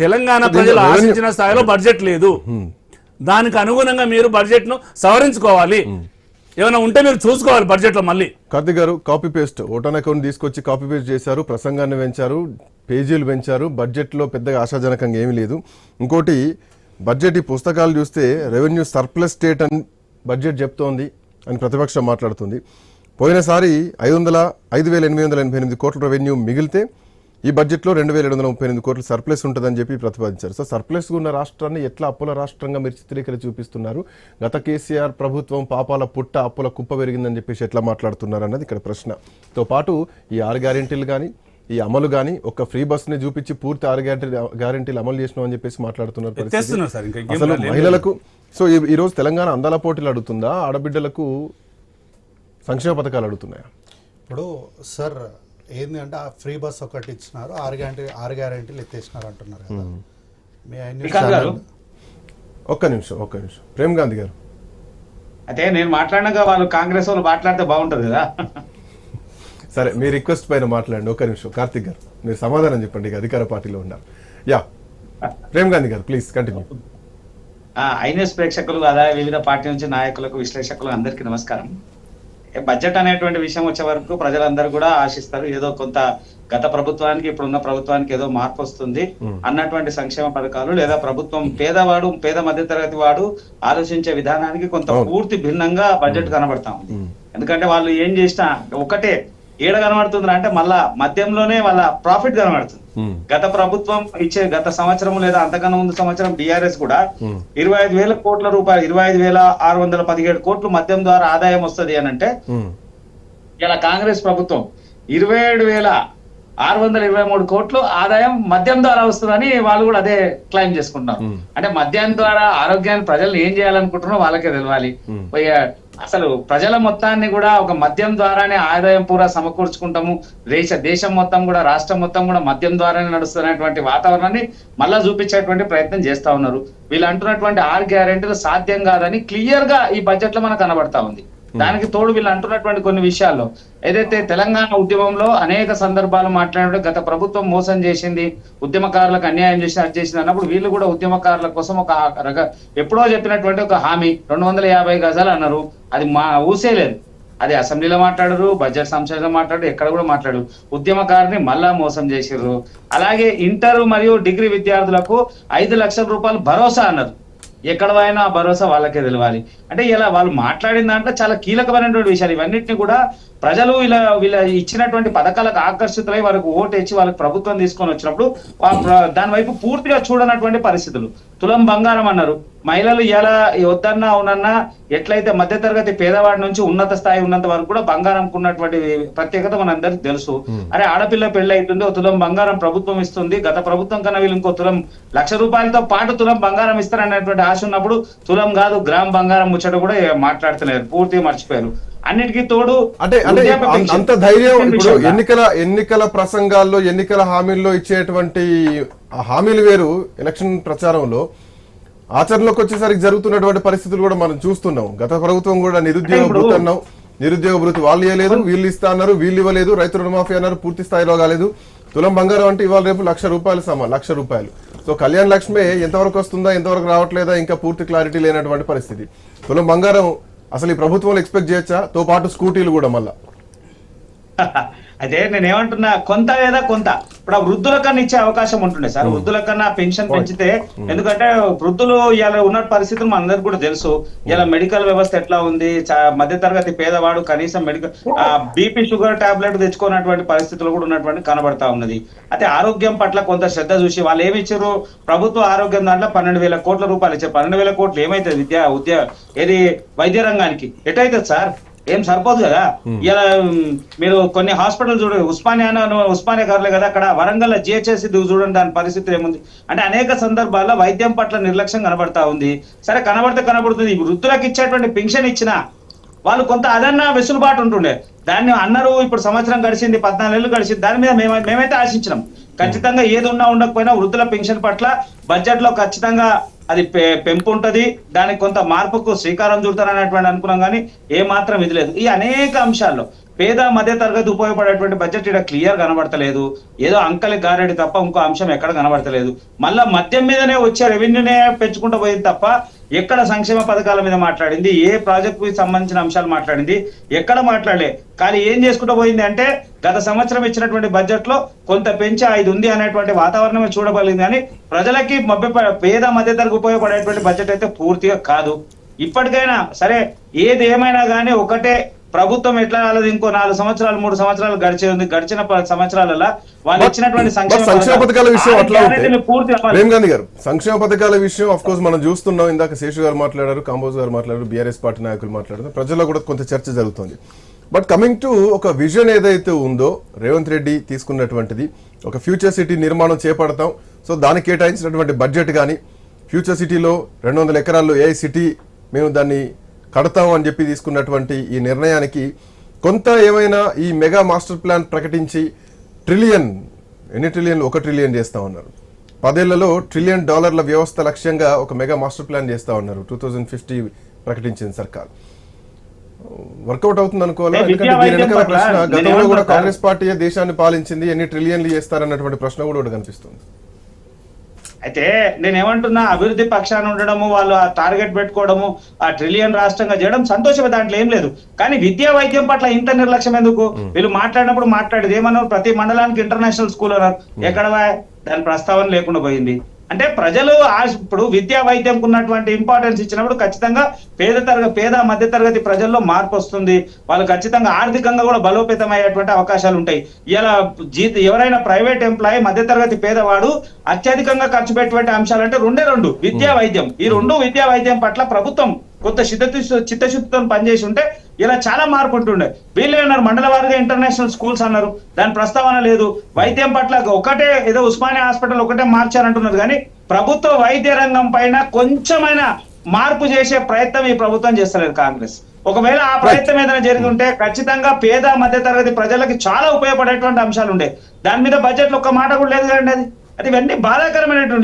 తెలంగాణ ప్రజలు ఆశించిన స్థాయిలో బడ్జెట్ లేదు. దానికి అనుగుణంగా మీరు బడ్జెట్ను సవరించుకోవాలి ఏమైనా ఉంటే మీరు చూసుకోవాలి బడ్జెట్లో మళ్ళీ. కార్తిక్ గారు copy paste vote on account తీసుకొచ్చి కాపీ పేస్ట్ చేశారు ప్రసంగాన్ని పెంచారు పేజీలు పెంచారు బడ్జెట్లో పెద్దగా ఆశాజనకంగా ఏమీ లేదు. ఇంకోటి బడ్జెట్ ఈ పుస్తకాలు చూస్తే రెవెన్యూ సర్ప్లస్ స్టేట్ అని బడ్జెట్ చెప్తోంది అని ప్రతిపక్షం మాట్లాడుతుంది. పోయినసారి ఐదు వందల ఐదు వేల ఎనిమిది వందల ఎనభై ఎనిమిది కోట్ల రెవెన్యూ మిగిలితే ఈ బడ్జెట్లో రెండు వేల ఏడు వందల ముప్పై ఎనిమిది కోట్ల సర్ప్లస్ ఉంటుందని చెప్పి ప్రతిపాదించారు. సో సర్ప్లస్ ఉన్న రాష్ట్రాన్ని ఎట్లా అప్పుల రాష్ట్రంగా మీరు చిత్రీకరించి చూపిస్తున్నారు? గత కేసీఆర్ ప్రభుత్వం పాపాల పుట్ట అప్పుల కుప్ప పెరిగిందని చెప్పేసి ఎట్లా మాట్లాడుతున్నారు అన్నది ఇక్కడ ప్రశ్న. తో పాటు ఈ ఆరు గ్యారెంటీలు కానీ ఈ అమలు కానీ ఒక ఫ్రీ బస్ని చూపించి పూర్తి ఆరు గ్యారెంటీ గ్యారెంటీలు అమలు చేసినాం అని చెప్పేసి మాట్లాడుతున్నారు అసలు మహిళలకు సో ఈ- ఈ రోజు తెలంగాణ అందాల పోటీలు అడుగుతుందా? ఆడబిడ్డలకు సంక్షేమ పథకాలు అడుగుతున్నాయా? ఇప్పుడు సార్ ఏంది అంటే ఆ ఫ్రీ బస్ ఒకటి ఇచ్చినారు ఆరు గ్యారంటీ ఆరు గ్యారంటీలు ఎత్తేసినారు అంటున్నారు కదా. మీ ఆయన శ్రీకాంత్ గారు? ఒక్క నిమిషం ఒక్క నిమిషం. ప్రేమ్ గాంధీ గారు. అయితే నేను మాట్లాడినాక వాళ్ళు కాంగ్రెస్ వాళ్ళు మాట్లాడితే బాగుంటది కదా. సరే మీ రిక్వెస్ట్ పైన మాట్లాడండి. ఒక్క నిమిషం. కార్తిక్ గారు మీరు సమాధానం చెప్పండి. ఇక అధికార పార్టీలో ఉన్నారు యా. ప్రేమ్ గాంధీ గారు ప్లీజ్ కంటిన్యూ ఆ, ఐన్ఎస్ ప్రేక్షకులు అదే వివిధ పార్టీ నుంచి నాయకులకు విశ్లేషకులు అందరికీ నమస్కారం. బడ్జెట్ అనేటువంటి విషయం వచ్చే వరకు ప్రజలందరూ కూడా ఆశిస్తారు ఏదో కొంత గత ప్రభుత్వానికి ఇప్పుడున్న ప్రభుత్వానికి ఏదో మార్పు వస్తుంది అన్నటువంటి సంక్షేమ పథకాలు లేదా ప్రభుత్వం పేదవాడు పేద మధ్యతరగతి వాడు ఆలోచించే విధానానికి కొంత. పూర్తి భిన్నంగా బడ్జెట్ కనబడతా ఉంది. ఎందుకంటే వాళ్ళు ఏం చేసినా ఒకటే ఏడ కనబడుతుంది అంటే మళ్ళా మద్యంలోనే వాళ్ళ ప్రాఫిట్ కనబడుతుంది. గత ప్రభుత్వం ఇచ్చే గత సంవత్సరం లేదా అంతకన్నా ముందు సంవత్సరం బీఆర్ఎస్ కూడా ఇరవై ఐదు వేల కోట్ల రూపాయలు ఇరవై ఐదు వేల ఆరు వందల పదిహేడు కోట్లు మద్యం ద్వారా ఆదాయం వస్తది అని అంటే ఇలా కాంగ్రెస్ ప్రభుత్వం ఇరవై ఏడు వేల ఆరు వందల ఇరవై మూడు కోట్లు ఆదాయం మద్యం ద్వారా వస్తుందని వాళ్ళు కూడా అదే క్లైమ్ చేసుకుంటున్నారు. అంటే మద్యం ద్వారా ఆరోగ్యాన్ని ప్రజలు ఏం చేయాలనుకుంటున్నారో వాళ్ళకే తెలవాలి. పోయి అసలు ప్రజల మొత్తాన్ని కూడా ఒక మద్యం ద్వారానే ఆదాయం పూరా సమకూర్చుకుంటాము. దేశ దేశం మొత్తం కూడా రాష్ట్రం మొత్తం కూడా మద్యం ద్వారానే నడుస్తున్నటువంటి వాతావరణాన్ని మళ్ళా చూపించేటువంటి ప్రయత్నం చేస్తా ఉన్నారు. వీళ్ళు అంటున్నటువంటి ఆరు గ్యారెంటీలు సాధ్యం కాదని క్లియర్గా ఈ బడ్జెట్లో మనకు కనబడతా ఉంది. Hmm. దానికి తోడు వీళ్ళు అంటున్నటువంటి కొన్ని విషయాల్లో ఏదైతే తెలంగాణ ఉద్యమంలో అనేక సందర్భాలు మాట్లాడినప్పుడు గత ప్రభుత్వం మోసం చేసింది ఉద్యమకారులకు అన్యాయం చేసి అది చేసింది అన్నప్పుడు వీళ్ళు కూడా ఉద్యమకారుల కోసం ఒక రక ఎప్పుడో చెప్పినటువంటి ఒక హామీ రెండు వందల యాభై గజాలు అన్నారు. అది మా ఊసేయలేదు అది అసెంబ్లీలో మాట్లాడరు బడ్జెట్ సంస్థలో మాట్లాడు ఎక్కడ కూడా మాట్లాడు ఉద్యమకారుని మళ్ళా మోసం చేసిర్రు. అలాగే ఇంటర్ మరియు డిగ్రీ విద్యార్థులకు ఐదు లక్షల రూపాయలు భరోసా అన్నారు. ఎక్కడ పోయినా ఆ భరోసా వాళ్ళకే తెలియాలి అంటే ఇలా వాళ్ళు మాట్లాడిన దాంట్లో చాలా కీలకమైనటువంటి విషయాలు. ఇవన్నిటిని కూడా ప్రజలు ఇలా వీళ్ళ ఇచ్చినటువంటి పథకాలకు ఆకర్షితులై వాళ్ళకి ఓటు ఇచ్చి వాళ్ళకి ప్రభుత్వం తీసుకొని వచ్చినప్పుడు దాని వైపు పూర్తిగా చూడనటువంటి పరిస్థితులు. తులం బంగారం అన్నారు. మహిళలు ఎలా వద్దన్నా అవునన్నా ఎట్లయితే మధ్యతరగతి పేదవాడి నుంచి ఉన్నత స్థాయి ఉన్నంత వరకు కూడా బంగారంకు ఉన్నటువంటి ప్రత్యేకత మనందరికి తెలుసు. అరే ఆడపిల్ల పెళ్ళి అవుతుంది ఓ తులం బంగారం ప్రభుత్వం ఇస్తుంది. గత ప్రభుత్వం కన్నా వీళ్ళు ఇంకో తులం లక్ష రూపాయలతో పాటు తులం బంగారం ఇస్తారనేటువంటి ఆశ ఉన్నప్పుడు తులం కాదు గ్రామ్ బంగారం ముచ్చట కూడా మాట్లాడుతున్నారు పూర్తిగా మర్చిపోయారు అన్నిటికీ తోడు అంటే అంటే. అంత ధైర్యం ఇప్పుడు. ఎన్నికల ఎన్నికల ప్రసంగాల్లో ఎన్నికల హామీల్లో ఇచ్చేటువంటి ఆ హామీలు వేరు. ఎలక్షన్ ప్రచారంలో ఆచరణలోకి వచ్చేసరికి జరుగుతున్నటువంటి పరిస్థితులు కూడా మనం చూస్తున్నాం. గత ప్రభుత్వం కూడా నిరుద్యోగ భృతి అన్నాం. నిరుద్యోగ భృతి వాళ్ళు ఇవ్వలేదు వీళ్ళు ఇస్తా అన్నారు వీళ్ళు ఇవ్వలేదు రైతు రుణమాఫీ అన్నారు పూర్తి స్థాయిలో కాలేదు. తులం బంగారం అంటే ఇవాళ రేపు లక్ష రూపాయలు సమ లక్ష రూపాయలు. సో కళ్యాణ్ లక్ష్మి ఎంతవరకు వస్తుందా ఎంతవరకు రావట్లేదా ఇంకా పూర్తి క్లారిటీ లేనటువంటి పరిస్థితి. తులం బంగారం అసలు ఈ ప్రభుత్వంలో ఎక్స్పెక్ట్ చేయొచ్చా? తో పాటు స్కూటీలు కూడా మళ్ళా. అదే నేను ఏమంటున్నా కొంత లేదా కొంత. ఇప్పుడు ఆ వృద్ధుల కన్నా ఇచ్చే అవకాశం ఉంటుండే సార్. వృద్ధుల కన్నా పెన్షన్ పెంచితే ఎందుకంటే వృద్ధులు ఇలా ఉన్న పరిస్థితులు మనందరికి కూడా తెలుసు. ఇలా మెడికల్ వ్యవస్థ ఎట్లా ఉంది? చా- మధ్యతరగతి పేదవాడు కనీసం మెడికల్ బీపీ షుగర్ టాబ్లెట్ తెచ్చుకున్నటువంటి పరిస్థితులు కూడా ఉన్నటువంటి కనబడతా ఉన్నది. అయితే ఆరోగ్యం పట్ల కొంత శ్రద్ధ చూసి వాళ్ళు ఏమి ఇచ్చారు? ప్రభుత్వ ఆరోగ్యం దాంట్లో పన్నెండు వేల కోట్ల రూపాయలు ఇచ్చారు. పన్నెండు వేల కోట్లు ఏమైతుంది విద్యా ఉద్య ఏది? వైద్య రంగానికి. ఎటైతుంది సార్? ఏం సరిపోదు కదా. ఇలా మీరు కొన్ని హాస్పిటల్ చూడండి. ఉస్మానియా ఉస్మానియా గారులే కదా అక్కడ వరంగల్ జిహెచ్ఎస్ చూడండి దాని పరిస్థితి ఏముంది. అంటే అనేక సందర్భాల్లో వైద్యం పట్ల నిర్లక్ష్యం కనబడతా ఉంది. సరే కనబడితే కనబడుతుంది. వృద్ధులకు ఇచ్చేటువంటి పెన్షన్ ఇచ్చినా వాళ్ళు కొంత అదన్న వెసులుబాటు ఉంటుండే. దాన్ని అన్నారు ఇప్పుడు సంవత్సరం గడిచింది పద్నాలుగు నెలలు గడిచింది. దాని మీద మేము మేమైతే ఆశించినాం. ఖచ్చితంగా ఏది ఉన్నా ఉండకపోయినా వృద్ధుల పెన్షన్ పట్ల బడ్జెట్లో ఖచ్చితంగా అది పె- పెంపు ఉంటుంది దానికి కొంత మార్పుకు శ్రీకారం చుడతారనేటువంటి అనుకున్నాం కానీ ఏ మాత్రం ఇది లేదు. ఈ అనేక అంశాల్లో పేద మధ్య తరగతి ఉపయోగపడేటువంటి బడ్జెట్ ఇక్కడ క్లియర్ కనబడతలేదు. ఏదో అంకలి గారెడి తప్ప ఇంకో అంశం ఎక్కడ కనబడతలేదు. మళ్ళా మద్యం మీదనే వచ్చే రెవెన్యూనే పెంచుకుంటూ పోయింది తప్ప ఎక్కడ సంక్షేమ పథకాల మీద మాట్లాడింది ఏ ప్రాజెక్ట్కి సంబంధించిన అంశాలు మాట్లాడింది ఎక్కడ మాట్లాడలే. కానీ ఏం చేసుకుంటూ పోయింది అంటే గత సంవత్సరం ఇచ్చినటువంటి బడ్జెట్లో కొంత పెంచి ఐదు ఉంది అనేటువంటి వాతావరణమే చూడగలిగింది కానీ ప్రజలకి మభ్య పేద మధ్యతరకు ఉపయోగపడేటువంటి బడ్జెట్ అయితే పూర్తిగా కాదు. ఇప్పటికైనా సరే ఏది ఏమైనా కానీ ఒకటే ప్రభుత్వం ఎట్లా రాలేదు ఇంకో నాలుగు సంవత్సరాలు మూడు సంవత్సరాలు గడిచే ఉంది గడిచిన సంవత్సరాలలో వాళ్ళు ఇచ్చినటువంటి సంక్షేమ పథకాల. విషయం అట్లా గాంధీ గారు సంక్షేమ పథకాల విషయం ఆఫ్ కోర్స్ మనం చూస్తున్నాం. ఇందాక శేషు గారు మాట్లాడారు కాంబోజ్ గారు మాట్లాడారు బీఆర్ఎస్ పార్టీ నాయకులు మాట్లాడారు. ప్రజల్లో కూడా కొంత చర్చ జరుగుతుంది. బట్ కమింగ్ టు ఒక విజన్ ఏదైతే ఉందో రేవంత్ రెడ్డి తీసుకున్నటువంటిది ఒక ఫ్యూచర్ సిటీ నిర్మాణం చేపడతాం. సో దానికి కేటాయించినటువంటి బడ్జెట్ కానీ ఫ్యూచర్ సిటీలో రెండు వందల ఎకరాల్లో ఏ సిటీ మేము దాన్ని కడతాం అని చెప్పి తీసుకున్నటువంటి ఈ నిర్ణయానికి కొంత ఏమైనా ఈ మెగా మాస్టర్ ప్లాన్ ప్రకటించి ట్రిలియన్ ఎన్ని ట్రిలియన్లు? ఒక ట్రిలియన్ చేస్తా ఉన్నారు. పదేళ్ళలో ట్రిలియన్ డాలర్ల వ్యవస్థ లక్ష్యంగా ఒక మెగా మాస్టర్ ప్లాన్ చేస్తా ఉన్నారు. టూ థౌజండ్ ఫిఫ్టీ ప్రకటించింది సర్కార్. వర్కౌట్ అవుతుంది అనుకోవాలా? ఎందుకంటే దీని వెనకాల ప్రశ్న గతంలో కూడా? కాంగ్రెస్ పార్టీయే దేశాన్ని పాలించింది ఎన్ని ట్రిలియన్లు చేస్తారన్నటువంటి ప్రశ్న కూడా కనిపిస్తుంది. అయితే నేను ఏమంటున్నా అభివృద్ధి పక్షాన ఉండడము వాళ్ళు ఆ టార్గెట్ పెట్టుకోవడము ఆ ట్రిలియన్ రాష్ట్రంగా చేయడం సంతోషమే దాంట్లో ఏం లేదు. కానీ విద్యా వైద్యం పట్ల ఇంత నిర్లక్ష్యం ఎందుకు? వీళ్ళు మాట్లాడినప్పుడు మాట్లాడేది ఏమన్నారు? ప్రతి మండలానికి ఇంటర్నేషనల్ స్కూల్ అన్నారు. ఎక్కడ? దాని ప్రస్తావన లేకుండా పోయింది. అంటే ప్రజలు ఇప్పుడు విద్యా వైద్యంకు ఉన్నటువంటి ఇంపార్టెన్స్ ఇచ్చినప్పుడు ఖచ్చితంగా పేద తరగతి పేద మధ్య తరగతి ప్రజల్లో మార్పు వస్తుంది. వాళ్ళు ఖచ్చితంగా ఆర్థికంగా కూడా బలోపేతం అయ్యేటువంటి అవకాశాలు ఉంటాయి. ఇలా జీత ఎవరైనా ప్రైవేట్ ఎంప్లాయీ మధ్య తరగతి పేదవాడు అత్యధికంగా ఖర్చు పెట్టేటువంటి అంశాలు అంటే రెండే రెండు. విద్యా వైద్యం. ఈ రెండు విద్యా వైద్యం పట్ల ప్రభుత్వం కొంత చిత్తశుద్ధి చిత్తశుద్ధితో పనిచేసి ఉంటే ఇలా చాలా మార్పు ఉంటుండే. వీళ్ళు ఏమన్నారు? మండల వారిగా ఇంటర్నేషనల్ స్కూల్స్ అన్నారు. దాని ప్రస్తావన లేదు. వైద్యం పట్ల ఒకటే ఏదో ఉస్మానియా హాస్పిటల్ ఒకటే మార్చారంటున్నారు. కానీ ప్రభుత్వ వైద్య రంగం పైన కొంచెమైనా మార్పు చేసే ప్రయత్నం ఈ ప్రభుత్వం చేస్తలేదు కాంగ్రెస్. ఒకవేళ ఆ ప్రయత్నం ఏదైనా జరిగి ఉంటే ఖచ్చితంగా పేద మధ్య తరగతి ప్రజలకి చాలా ఉపయోగపడేటువంటి అంశాలు ఉండే. దాని మీద బడ్జెట్లో ఒక్క మాట కూడా లేదు కదండి అది. అది ఇవన్నీ బాధాకరమైనటువంటి